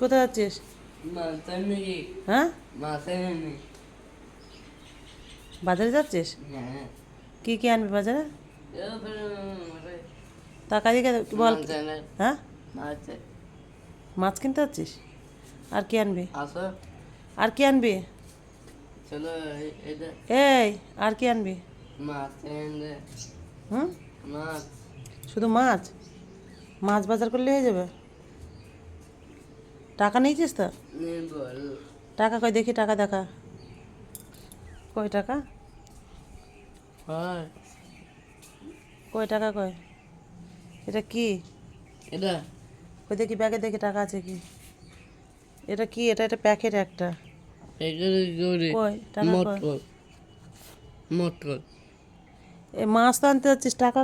কোথায় যাচ্ছিস? হ্যাঁ? বাজারে যাচ্ছিস? হ্যাঁ। কি কি আনবি বাজারে? টাকা দিকে বল। হ্যাঁ? মাছ কিনতে যাচ্ছিস? আর কি আনবি? আর কি আনবি? এই আর কি আনবি? হুম? মাছ। শুধু মাছ? মাছ বাজার করলে হয়ে যাবে? টাকা নিয়েছিস তো? টাকা কই দেখি টাকা দেখা। কয় টাকা? কয় টাকা কয় এটা কি? এটা। কই দেখি ব্যাগে দেখি টাকা আছে কি? এটা কি? এটা একটা প্যাকেট একটা। এ মাছ তো আনতে যাচ্ছিস টাকা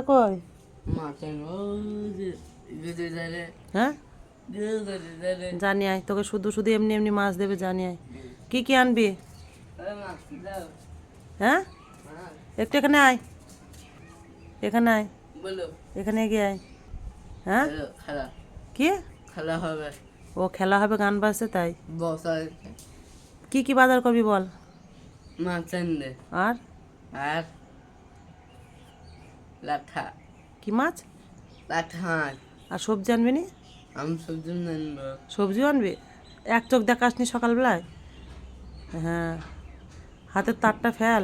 গেছে দাঁড়ে হ্যাঁ? জানি আয় তোকে শুধু শুধু এমনি এমনি মাছ দেবে জানি আয়। কি কি আনবি? হ্যাঁ? একটু এখানে আয়। এখানে আয়। বলো। এখানে এগিয়ে আয়। হ্যাঁ? খেলা। কি? খেলা হবে। ও খেলা হবে গান বাজছে তাই? কি। কি বাজার করবি বল? মাছ এনে আর? আর? লাঠা। কি মাছ? লাঠা। আর সবজি আনবি নি? আমি সবজি আনব সবজিও আনবি? এক চোখ দেখাসনি সকালবেলায়? হ্যাঁ। হাতের তারটা ফেল।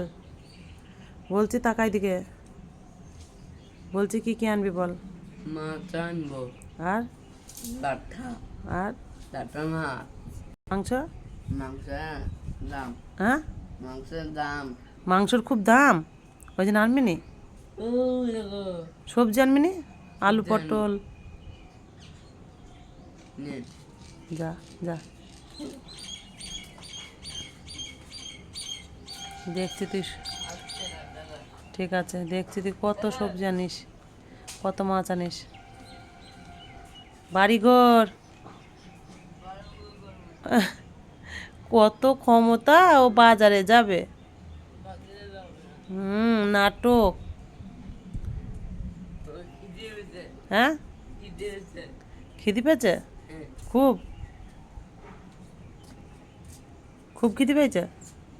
বলছি তাকাই দিকে বলছি কি কি আনবি বল? মাছ আনব। আর? লাঠা আর? লাঠা মাছ। মাংস? মাংসের দাম। হ্যাঁ? মাংসের দাম। মাংসর খুব দাম। ওই জন্য আনবি নি? সবজি আনবি নি? আলু পটল যা যা। দেখছি তুই ঠিক আছে দেখছি তুই কত সবজি আনিস কত মাছ আনিস। বাড়িঘর। কত ক্ষমতা ও বাজারে যাবে। হুম নাটক। হ্যাঁ? খিদি পেয়েছে। খুব। খুব খিদি পেয়েছে?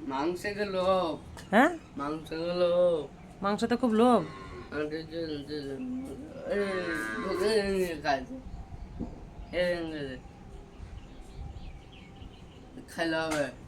মাংসের লোভ। হ্যাঁ? মাংস লোভ। মাংসটা খুব লোভ। খেলা হবে।